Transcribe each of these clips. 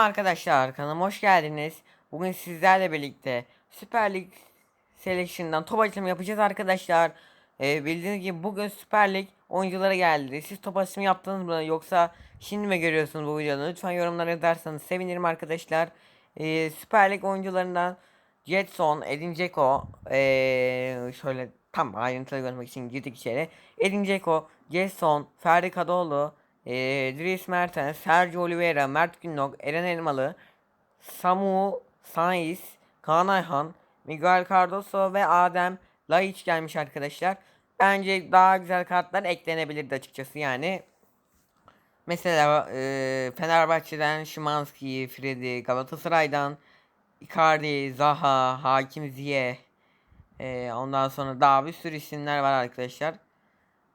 arkadaşlar kanalıma hoş geldiniz. Bugün sizlerle birlikte Süper Lig Selection'dan top açılımı yapacağız arkadaşlar. Ee, bildiğiniz gibi bugün Süper Lig oyunculara geldi. Siz top açılımı yaptınız mı yoksa şimdi mi görüyorsunuz bu videoyu? Lütfen yorumlara yazarsanız sevinirim arkadaşlar. Ee, Süper Lig oyuncularından Jetson, Edin Dzeko, ee, şöyle tam ayrıntılı görmek için girdik içeri. Edin Dzeko, Jetson, Ferdi Kadıoğlu, e, Dries Mertens, Sergio Oliveira, Mert Günok, Eren Elmalı, Samu Saiz, Kaan Ayhan, Miguel Cardoso ve Adem Laiç gelmiş arkadaşlar. Bence daha güzel kartlar eklenebilirdi açıkçası yani. Mesela e, Fenerbahçe'den Şimanski, Freddy, Galatasaray'dan Icardi, Zaha, Hakim Ziyeh, e, ondan sonra daha bir sürü isimler var arkadaşlar.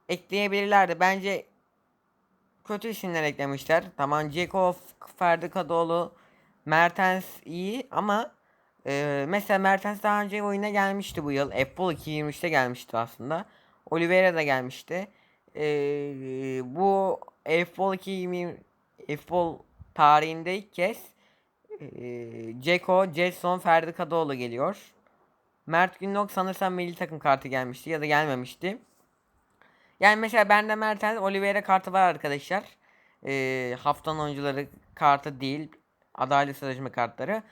Ekleyebilirlerdi. Bence kötü isimler eklemişler. Tamam Ceko, Ferdi Kadıoğlu, Mertens iyi ama e, mesela Mertens daha önce oyuna gelmişti bu yıl. Apple 2023'te gelmişti aslında. Oliveira da gelmişti. E, bu Apple 2020 Apple tarihinde ilk kez e, Ceko, Jetson, Ferdi Kadıoğlu geliyor. Mert Günok sanırsam milli takım kartı gelmişti ya da gelmemişti. Yani mesela bende Mertens Oliveira kartı var arkadaşlar. Ee, haftanın oyuncuları kartı değil. Adalet sözleşme kartları.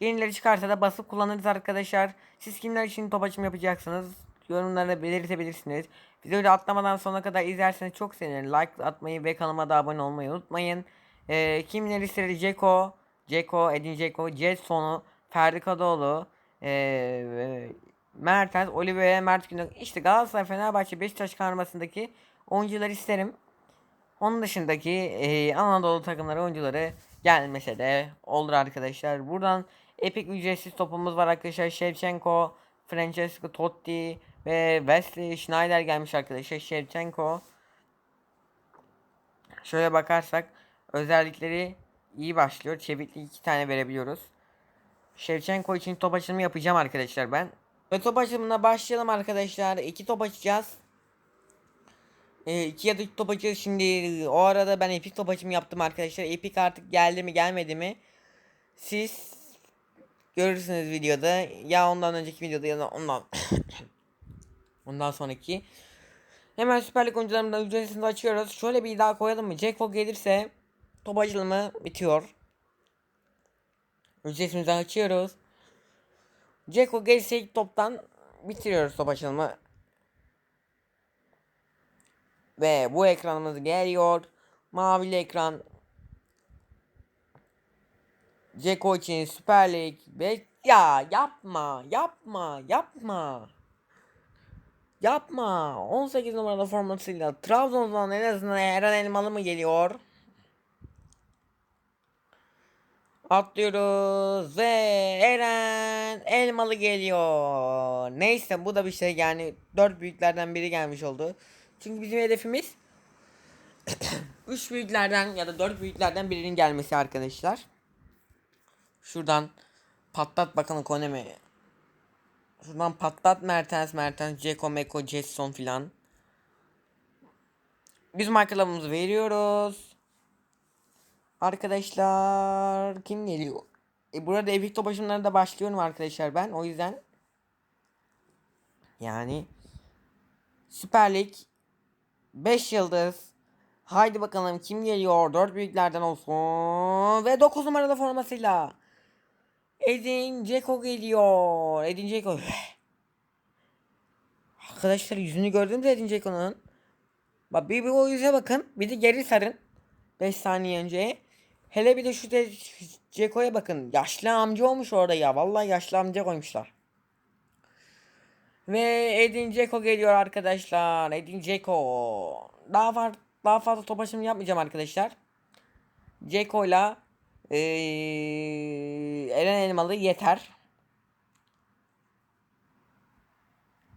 Yenileri çıkarsa da basıp kullanırız arkadaşlar. Siz kimler için top açım yapacaksınız? Yorumlara belirtebilirsiniz. Videoyu da atlamadan sonuna kadar izlerseniz çok sevinirim. Like atmayı ve kanalıma da abone olmayı unutmayın. Ee, kimleri istedi? Ceko, Ceko, Edin Ceko, Jetson'u, Ferdi Kadıoğlu, ee, Mertens, Oliveira, Mert Günok. İşte Galatasaray, Fenerbahçe, Beşiktaş karmasındaki oyuncuları isterim. Onun dışındaki e, Anadolu takımları oyuncuları gelmese de olur arkadaşlar. Buradan epik ücretsiz topumuz var arkadaşlar. Shevchenko, Francesco Totti ve Wesley Schneider gelmiş arkadaşlar. Shevchenko. Şöyle bakarsak özellikleri iyi başlıyor. Çeviklik iki tane verebiliyoruz. Shevchenko için top açılımı yapacağım arkadaşlar ben. Ve top açılımına başlayalım arkadaşlar. İki top açacağız. E, iki ya da üç top açacağız. Şimdi o arada ben epik top açımı yaptım arkadaşlar. Epik artık geldi mi gelmedi mi? Siz görürsünüz videoda. Ya ondan önceki videoda ya da ondan ondan sonraki. Hemen Süper Lig oyuncularımdan ücretsizini açıyoruz. Şöyle bir daha koyalım mı? Jackpot gelirse top açılımı bitiyor. Ücretsizimizi açıyoruz. Ceko gelirse ilk toptan bitiriyoruz top açılımı. Ve bu ekranımız geliyor. Mavili ekran. Ceko için Süper Lig. Ve ya yapma, yapma, yapma. Yapma. 18 numaralı formasıyla Trabzon'dan en azından Eren Elmalı mı geliyor? Atlıyoruz ve Eren Elmalı geliyor. Neyse bu da bir şey yani dört büyüklerden biri gelmiş oldu. Çünkü bizim hedefimiz üç büyüklerden ya da dört büyüklerden birinin gelmesi arkadaşlar. Şuradan patlat bakalım Konemi. Şuradan patlat Mertens, Mertens, Ceko, Meko, Jetson filan. Biz markalarımızı veriyoruz. Arkadaşlar kim geliyor? E, burada Epic top başımlarında başlıyorum arkadaşlar ben. O yüzden yani Süper Lig 5 yıldız. Haydi bakalım kim geliyor? 4 büyüklerden olsun. Ve 9 numaralı formasıyla. Edin Dzeko geliyor. Edin Dzeko. Arkadaşlar yüzünü gördünüz mü Edin Dzeko'nun? Bak bir, bir o yüze bakın. Bir de geri sarın. 5 saniye önce. Hele bir de şu Ceko'ya bakın. Yaşlı amca olmuş orada ya. Vallahi yaşlı amca koymuşlar. Ve Edin Ceko geliyor arkadaşlar. Edin Ceko. Daha var daha fazla top açımı yapmayacağım arkadaşlar. Ceko'yla ee, Eren Elmalı yeter.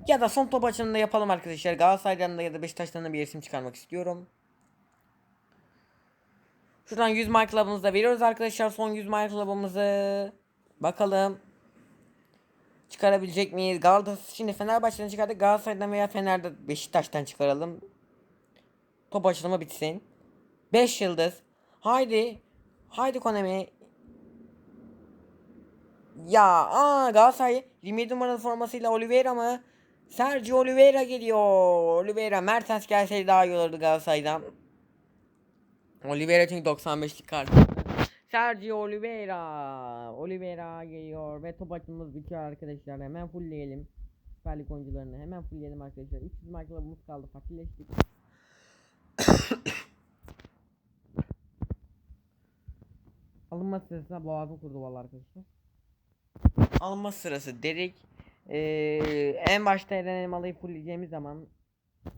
Ya da son top açımında yapalım arkadaşlar. Galatasaray'dan da ya da Beşiktaş'tan da bir isim çıkarmak istiyorum. Şuradan 100 mark club'ımızı da veriyoruz arkadaşlar. Son 100 mark club'ımızı. Bakalım. Çıkarabilecek miyiz? Galatasaray şimdi Fenerbahçe'den çıkardık. Galatasaray'dan veya Fener'de Beşiktaş'tan çıkaralım. Top açılımı bitsin. 5 yıldız. Haydi. Haydi Konami. Ya aa Galatasaray 27 numaralı formasıyla Oliveira mı? Sergio Oliveira geliyor. Oliveira Mertens gelseydi daha iyi olurdu Galatasaray'dan. Oliveira çünkü 95'lik kart. Sergio Oliveira. Oliveira geliyor ve top açımız bitiyor arkadaşlar. Hemen fullleyelim. Süper Lig oyuncularını hemen fullleyelim arkadaşlar. 300 markalarımız kaldı. Fakirleştik. Alınma sırasında boğazım kurdu vallahi arkadaşlar. Alınma sırası dedik. Ee, en başta Eren Elmalı'yı fullleyeceğimiz zaman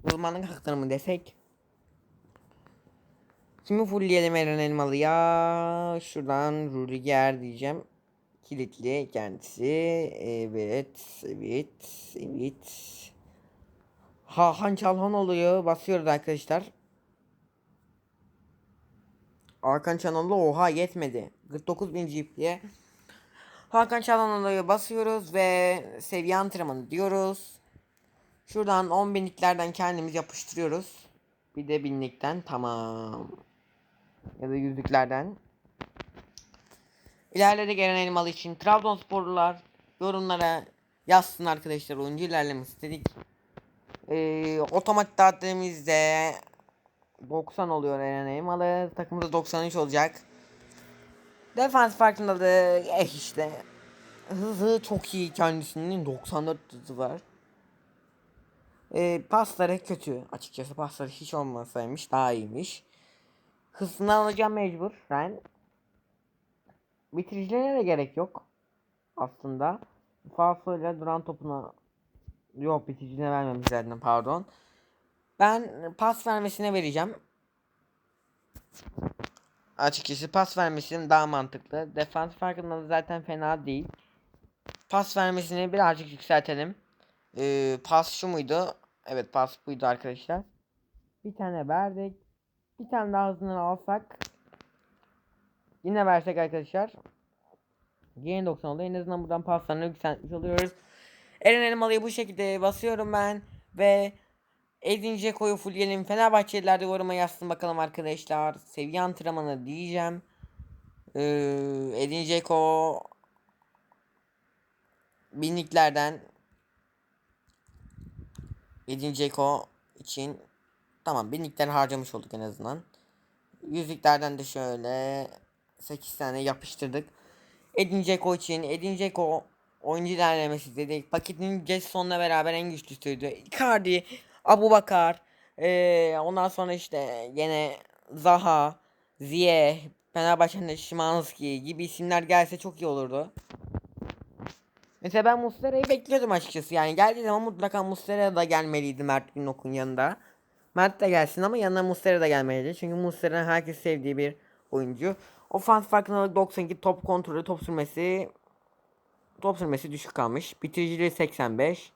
uzmanlık hakları mı desek? Kimi fullleyelim Eren Elmalı'ya? Şuradan Rüdiger diyeceğim. Kilitli kendisi. Evet. Evet. Evet. Hakan Çalhan oluyor. Basıyoruz arkadaşlar. Hakan Çalhan'la oha yetmedi. 49.000 GP'ye. Hakan Çalhanoğlu'ya basıyoruz ve seviye antrenmanı diyoruz. Şuradan 10 binliklerden kendimiz yapıştırıyoruz. Bir de binlikten tamam. Ya da yüzlüklerden. İlerledi gelen elmalı için Trabzonsporlular yorumlara yazsın arkadaşlar oyuncu ilerlemesi istedik. Ee, otomatik dağıttığımızda 90 oluyor Eren Elmalı. Takımda 93 olacak. Defans farkındalığı eh işte. Hızı çok iyi kendisinin 94 hızı var. Ee, pasları kötü açıkçası pasları hiç olmasaymış daha iyiymiş. Hızını alacağım mecbur ben. Bitiricilere de gerek yok. Aslında. Falsoyla duran topuna yok bitiricine vermemiş zaten pardon. Ben pas vermesine vereceğim. Açıkçası pas vermesinin daha mantıklı. Defans farkında zaten fena değil. Pas vermesini birazcık yükseltelim. Ee, pas şu muydu? Evet pas buydu arkadaşlar. Bir tane verdik. Bir tane daha hızını alsak. Yine versek arkadaşlar. Yeni 90 oldu. En azından buradan paslarını yükseltmiş oluyoruz. Eren Elmalı'yı bu şekilde basıyorum ben. Ve Edin Dzeko'yu fullleyelim. Fenerbahçeliler de yoruma yazsın bakalım arkadaşlar. Seviye antrenmanı diyeceğim. Ee, Edin Dzeko binliklerden Edin Dzeko için tamam binlikler harcamış olduk en azından. Yüzlüklerden de şöyle 8 tane yapıştırdık. Edin Dzeko için Edin Dzeko oyuncu ilerlemesi dedik. Paketin Jetson'la beraber en güçlüsüydü. Icardi, Abu Bakar, ee, ondan sonra işte yine Zaha, Ziye, Fenerbahçe'nin Şimanski gibi isimler gelse çok iyi olurdu. Mesela ben Muslera'yı bekliyordum açıkçası. Yani geldiği zaman mutlaka Muslera da gelmeliydi Mert Günok'un yanında. Mert de gelsin ama yanına Muslera da gelmeliydi. Çünkü Muslera herkes sevdiği bir oyuncu. Ofans farkındalık 92, top kontrolü, top sürmesi top sürmesi düşük kalmış. Bitiriciliği 85.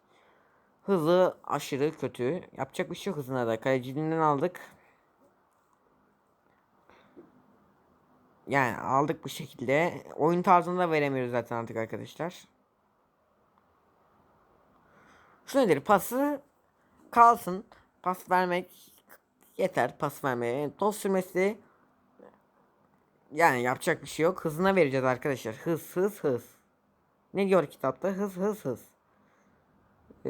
Hızı aşırı kötü. Yapacak bir şey yok hızına da. Kaleciliğinden aldık. Yani aldık bu şekilde. Oyun tarzını da veremiyoruz zaten artık arkadaşlar. Şu nedir? Pası kalsın. Pas vermek yeter. Pas vermeye. Top sürmesi yani yapacak bir şey yok. Hızına vereceğiz arkadaşlar. Hız hız hız. Ne diyor kitapta? Hız hız hız. Ee,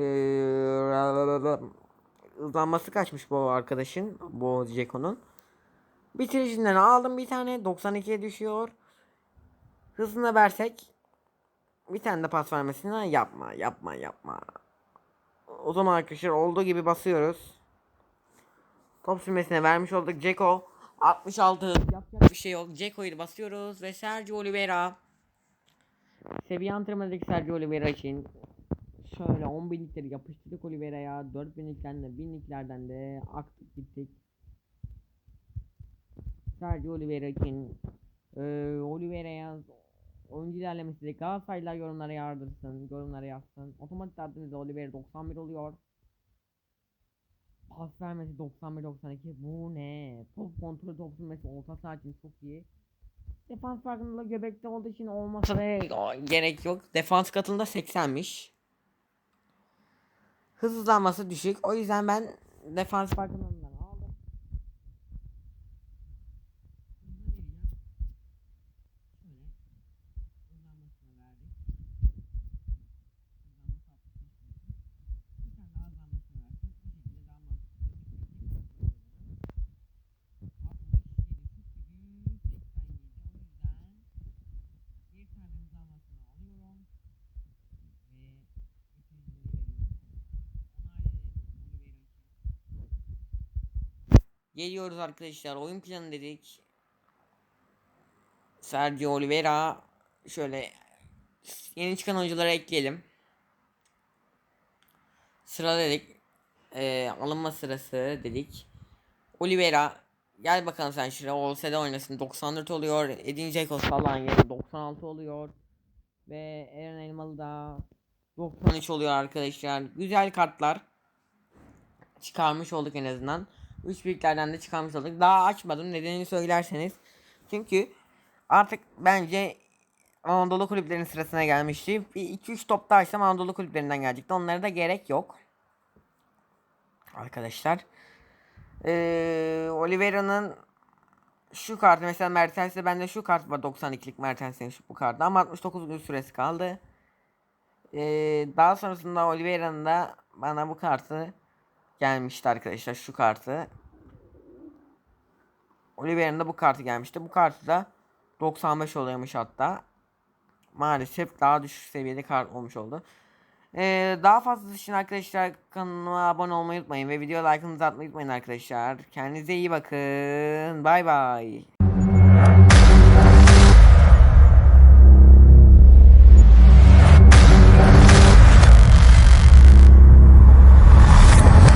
hızlanması kaçmış bu arkadaşın. Bu Jeko'nun. Bitiricinden aldım bir tane. 92'ye düşüyor. Hızına versek bir tane de pas vermesine yapma yapma yapma. O zaman arkadaşlar olduğu gibi basıyoruz. Top sürmesine vermiş olduk. Ceko 66 yapacak bir şey yok. Ceko'yu basıyoruz ve Sergio Oliveira seviye antrenmanındaki Sergio Oliveira için şöyle 10 binlikleri yapıştırdık Oliveira'ya 4 binliklerden de 1000'liklerden de aktif gittik. Sergio Oliveira için e, Oliveira'ya oyuncu ilerlemesi de Galatasaraylılar yorumlara yardırsın, yorumlara yazsın. Otomatik adımızda Oliveira 91 oluyor. Pas vermesi 91-92 bu ne? Top kontrolü top sürmesi orta saha için çok iyi. Defans farkında göbekte olduğu için olmasa da gerek yok. Defans katında 80'miş. Hızlanması düşük. O yüzden ben defans farkından Geliyoruz arkadaşlar. Oyun planı dedik. Sergio Oliveira şöyle yeni çıkan oyunculara ekleyelim. Sıra dedik. Ee, alınma sırası dedik. Oliveira gel bakalım sen şuraya olsa da oynasın. 94 oluyor. Edin Dzeko falan yeri 96 oluyor. Ve Eren Elmalı da 93 oluyor arkadaşlar. Güzel kartlar çıkarmış olduk en azından. Üç büyüklerden de çıkarmış olduk. Daha açmadım nedenini söylerseniz. Çünkü artık bence Anadolu kulüplerinin sırasına gelmişti. Bir 2-3 top daha açsam Anadolu kulüplerinden gelecekti. Onlara da gerek yok. Arkadaşlar. Ee, Oliveira'nın şu kartı mesela Mertens'te bende şu kart var 92'lik Mertens'in şu bu kartı ama 69 gün süresi kaldı. Ee, daha sonrasında Oliveira'nın da bana bu kartı gelmişti arkadaşlar şu kartı. Oliveira'nın da bu kartı gelmişti. Bu kartı da 95 oluyormuş hatta. Maalesef daha düşük seviyede kart olmuş oldu. Ee, daha fazla için arkadaşlar kanalıma abone olmayı unutmayın ve video like'ınızı atmayı unutmayın arkadaşlar. Kendinize iyi bakın. Bay bay.